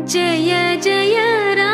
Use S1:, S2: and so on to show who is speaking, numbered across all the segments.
S1: जय जय रा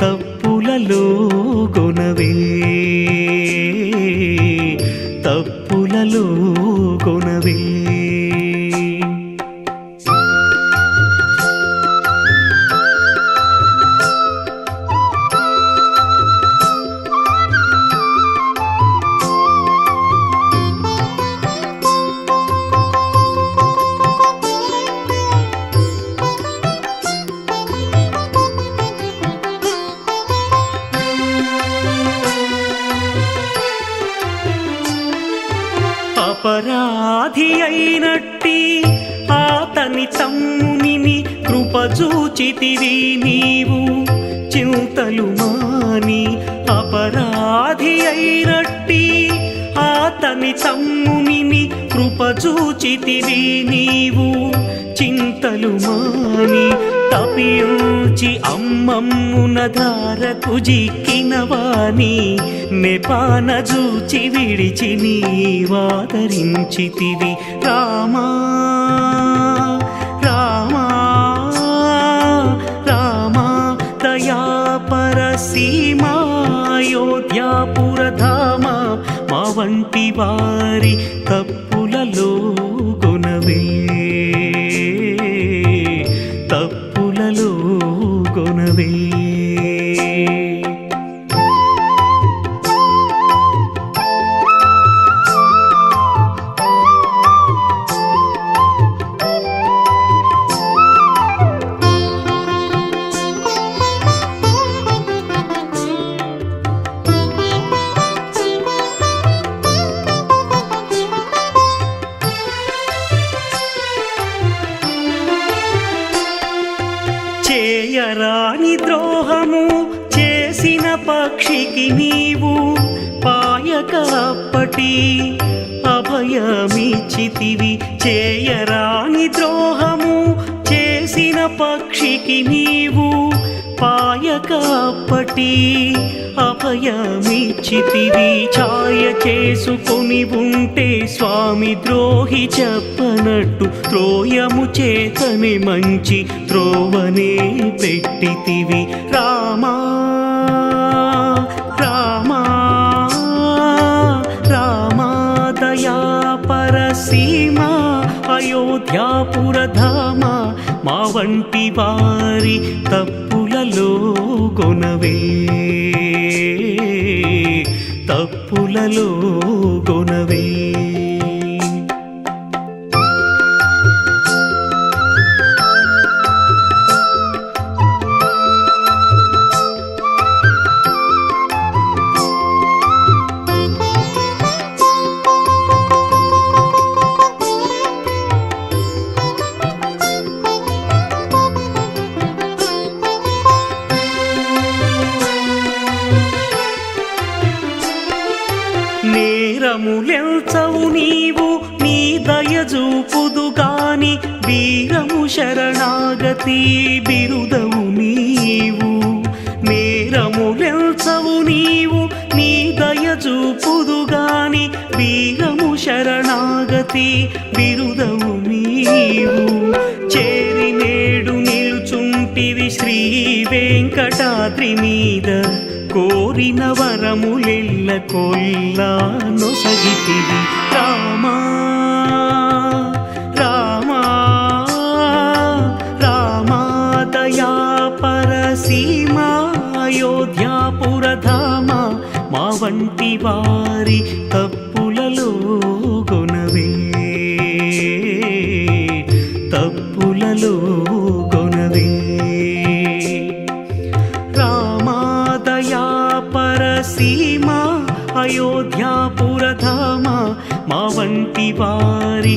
S1: తప్పులలో గొనవే. ఆతని తమ్మునిని కృపజూచితివి నీవు. చింతలు మాని అపరాధి అయినట్టి ఆతని తమ్మునిని కృపజూచితివి నీవు. చింతలు మాని తపించి అమ్మమ్మున ధారకు జిక్కిన వాణి నెపాన జూచి విడిచి నీవాదరించితివి రామా రామా. అయోధ్యాపురధామ మా వంటి వారి తప్పు చేయరాని ద్రోహము చేసిన పక్షికి నీవు పాయకప్పటి అభయమిచ్చితివి. చేయరాని ద్రోహము చేసిన పక్షికి నీవు పాయకప్పటి అభయమిచ్చితివి. ఛాయ చేసుకొని ఉంటే స్వామి ద్రోహి చెప్పనట్టు త్రోయము చేతని మంచి త్రోవనే పెట్టితివి. రామా రామా రామా దయా పరసీమా అయోధ్యాపురధామ మా వంటి వారి తప్పులలో గొనవే. తప్పులలో గొనవే. వీరములెల్చవు నీవు నీ దయజూపుదుగాని వీరము శరణాగతి బిరుదవు నీవు. నేరములెల్చవు నీవు నీ దయజూపుదుగాని వీరము శరణాగతి బిరుదవు నీవు. చేరి నేడు నిలుచుంటివి శ్రీ వెంకటాద్రి మీద. కోరిన వరములెల్ల కొల్లా నొసగితివి. రామా రామా రామా దయా పరసీమా అయోధ్యాపురధామ మా వంటి వారి తప్ప వారి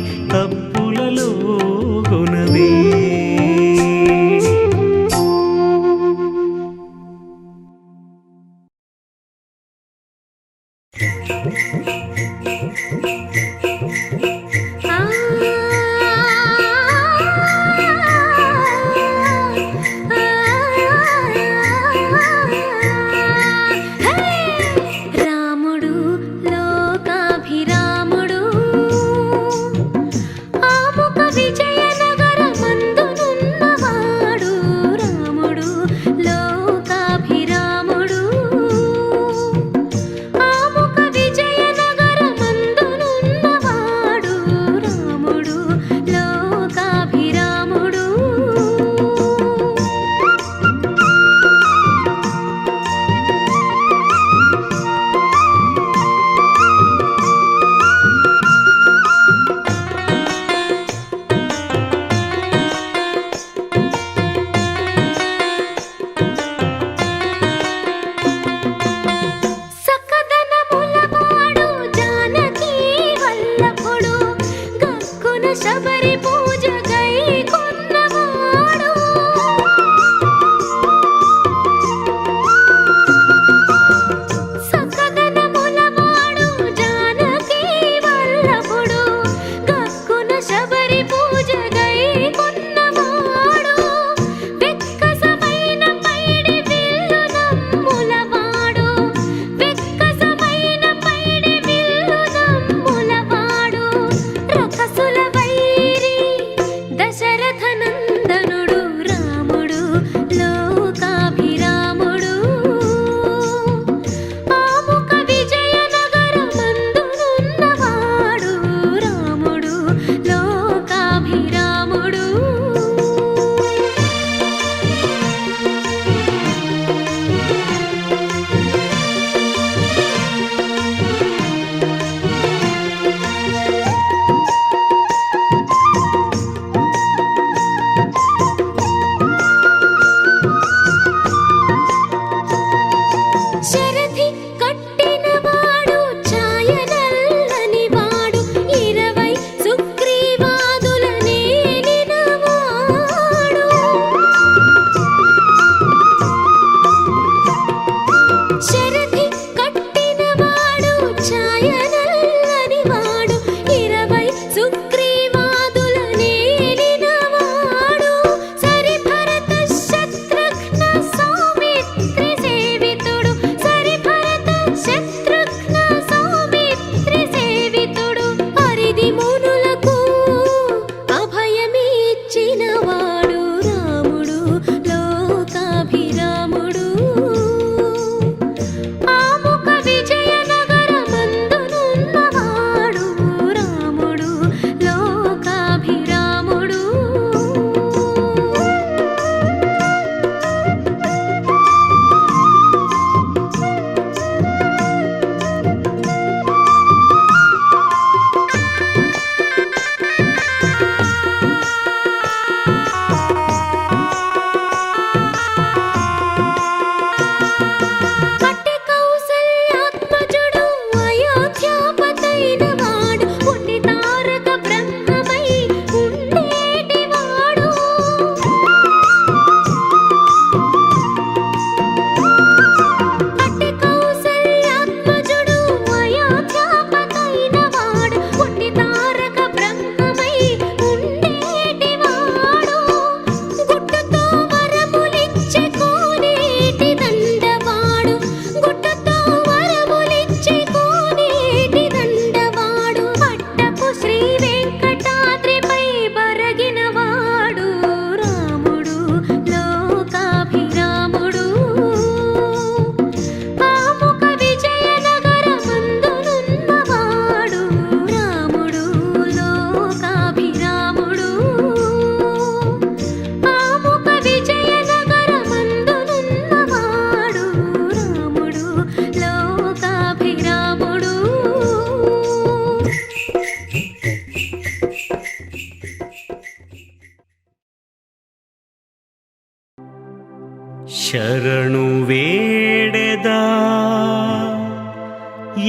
S1: శరణు వేడెదా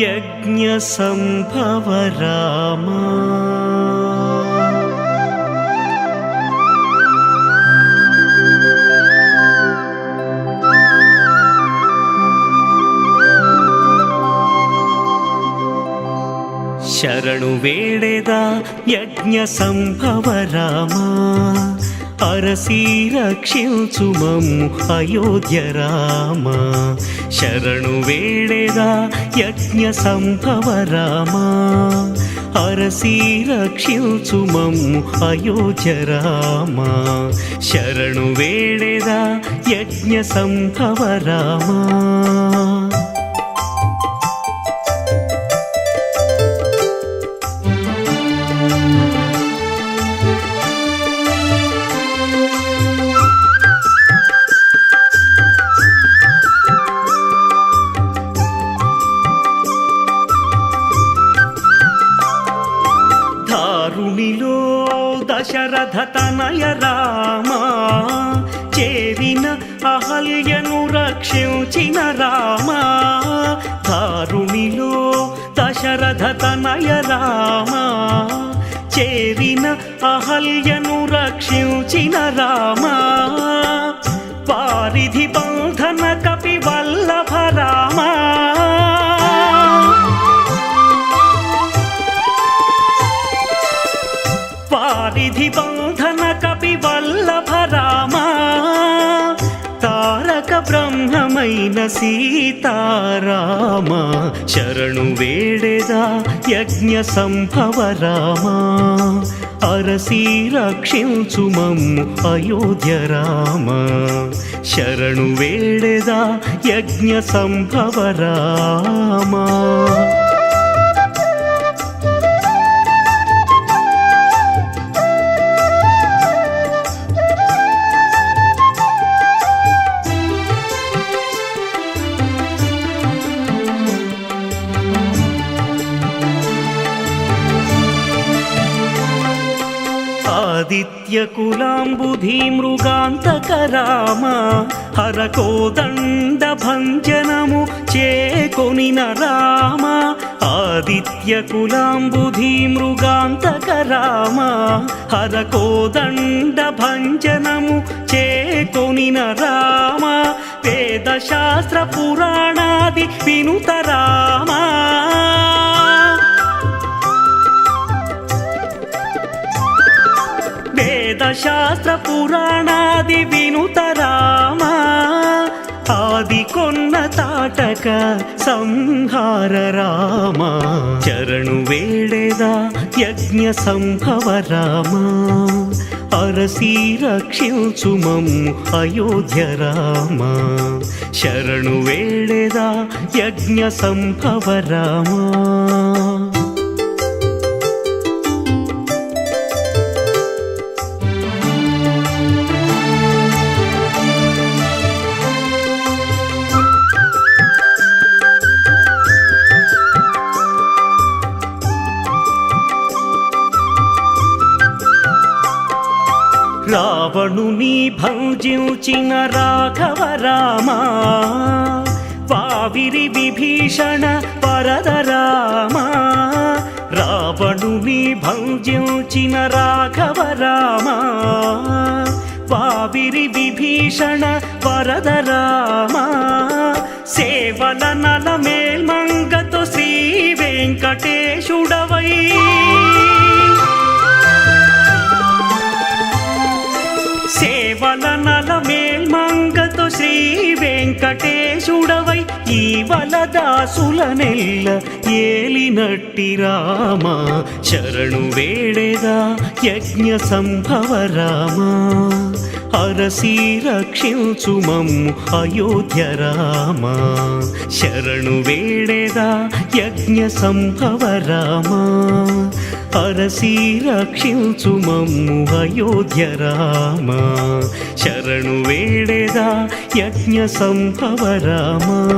S1: యజ్ఞ సంభవ రామా శరణు వేడెదా యజ్ఞ సంభవ రామా అరసి రక్షించు మమ్ము అయోధ్య రామ. శరణు వేడేదా యజ్ఞ సంభవ రామ. అరసి రక్షించు మమ్ము అయోధ్య రామ. శరణు వేడేదా యజ్ఞ సంభవ రామా. నయ రామా చేరిన అహల్యను రక్షించిన రామా దారుణిలో దశరథ తనయ రామా చేరిన అహల్యను రక్షించిన రామా పారిధి బంధన కపి వల్లభ రామా. బ్రహ్మమైన సీతారామ శరణు వేడేదా యజ్ఞ సంభవ రామా. అరసి రక్షించు మమ్ము అయోధ్య రామ. శరణు వేడేదా యజ్ఞ సంభవ రామా. ఆదిత్యకులాంబుధి హరకోదండ భంజనము చేకొనిన రామ ఆదిత్యకులాంబుధి మృగాంతక హరకోదండ భంజనము చేకొనిన రామ వేదశాస్త్ర పురాణాది వినుత రామా శాస్త్ర పురాణాది వినుత రామా ఆది కొన్న తాటక సంహార రామ. చరణు వేడెదా యజ్ఞ సంభవ రామ అరసి రక్షించు మమ్ము అయోధ్య రామ. శరణు వేడెదా యజ్ఞ సంభవ రామ. రావణుని భంజించిన రాఘవ రామా వావిరి విభీషణ వరద రామా. రావణుని భంజించిన రాఘవ రామా వావిరి విభీషణ వరద రామా. సేవల నల మేల్మంగతో శ్రీ వెంకటేశుడవై సేవల నల మేల్మంగతో శ్రీ వెంకటేశుడవై ఈ వలదాసుల నెల్ల ఏలినట్టి రామ. శరణు వేడేదా యజ్ఞ సంభవ రామ. అరసి రక్షించు మమ్ము అయోధ్య రామ. శరణు వేడేదా యజ్ఞ సంభవ రామా. అరసి రక్షించు మమ్ము అయోధ్య రామ. శరణు వేడేదా యజ్ఞ సంభవ రామా.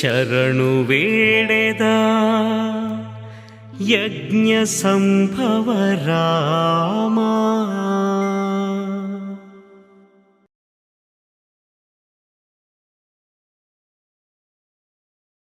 S1: శరణు వేడెదా యజ్ఞ సంభవ రామా.